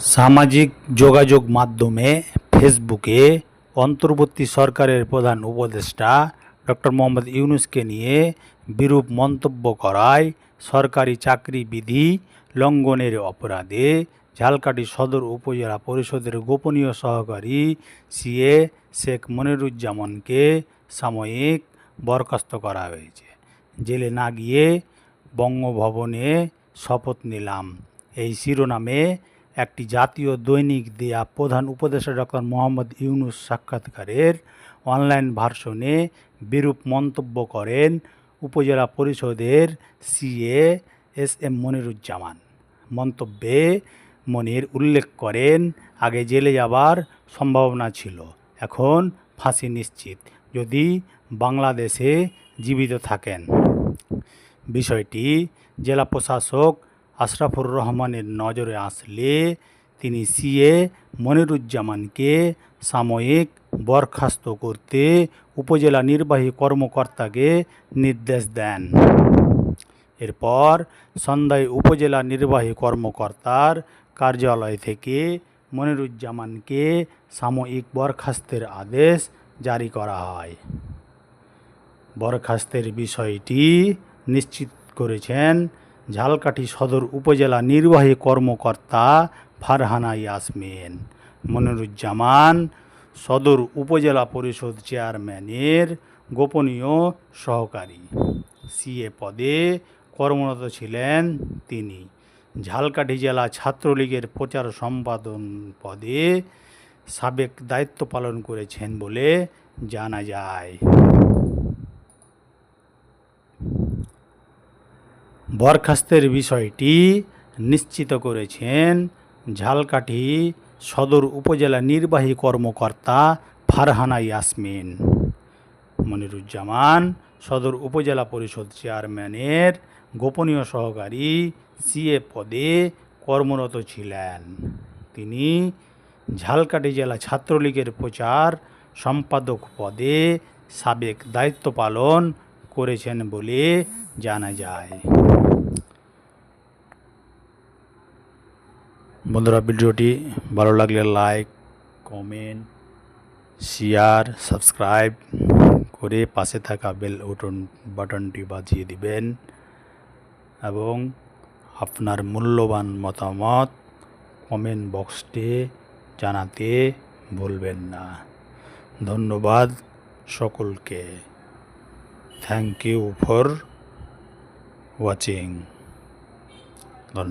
সামাজিক যোগাযোগ মাধ্যমে ফেসবুকে অন্তর্বর্তী সরকারের প্রধান উপদেষ্টা ডক্টর মোহাম্মদ ইউনুসকে নিয়ে বিরূপ মন্তব্য করায় সরকারি চাকরি বিধি লঙ্ঘনের অপরাধে ঝালকাঠি সদর উপজেলা পরিষদের গোপনীয় সহকারী সিএ শেখ মনিরুজ্জামানকে সাময়িক বরখাস্ত করা হয়েছে। জেলে না গিয়ে বঙ্গভবনে শপথ নিলাম। এই শিরোনামে একটি জাতীয় দৈনিক দেয়া প্রধান উপদেষ্টা ডক্টর মোহাম্মদ ইউনুস সাক্ষাৎকারের অনলাইন ভার্সনে বিরূপ মন্তব্য করেন উপজেলা পরিষদের সিএ এস এম মনিরুজ্জামান। মন্তব্যে মনির উল্লেখ করেন, আগে জেলে যাবার সম্ভাবনা ছিল, এখন ফাঁসি নিশ্চিত, যদি বাংলাদেশে জীবিত থাকেন। বিষয়টি জেলা প্রশাসক আশরাফুর রহমানের নজরে আসলে তিনি সিএ মনিরুজ্জামানকে সাময়িক বরখাস্ত করতে উপজেলা নির্বাহী কর্মকর্তাকে নির্দেশ দেন। এরপর সন্ধ্যায় উপজেলা নির্বাহী কর্মকর্তার কার্যালয় থেকে মনিরুজ্জামানকে সাময়িক বরখাস্তের আদেশ জারি করা হয়। বরখাস্তের বিষয়টি নিশ্চিত করেছেন ঝালকাঠি সদর উপজেলা নির্বাহী কর্মকর্তা ফারহানা ইয়াসমিন। মনিরুজ্জামান সদর উপজেলা পরিষদ চেয়ারম্যানের গোপনীয় সহকারী। সিএ পদে কর্মরত ছিলেন তিনি। ঝালকাঠি জেলা ছাত্রলীগের প্রচার সম্পাদন পদে সাবেক দায়িত্ব পালন করেছেন বলে জানা যায়। বরখাস্তের বিষয়টি নিশ্চিত করেছেন ঝালকাঠি সদর উপজেলা নির্বাহী কর্মকর্তা ফারহানা ইয়াসমিন। মনিরুজ্জামান সদর উপজেলা পরিষদ চেয়ারম্যানের গোপনীয় সহকারী সিএ পদে কর্মরত ছিলেন। তিনি ঝালকাঠি জেলা ছাত্রলীগের প্রচার সম্পাদক পদে সাবেক দায়িত্ব পালন করেছেন বলে জানা যায়। বন্ধুরা ভিডিওটি ভালো লাগলে লাইক কমেন্ট শেয়ার সাবস্ক্রাইব করে পাশে থাকা বেল উটন বাটনটি বাজিয়ে দিবেন এবং আপনার মূল্যবান মতামত কমেন্ট বক্সটি জানাতে ভুলবেন না। ধন্যবাদ সকলকে। Thank you for watching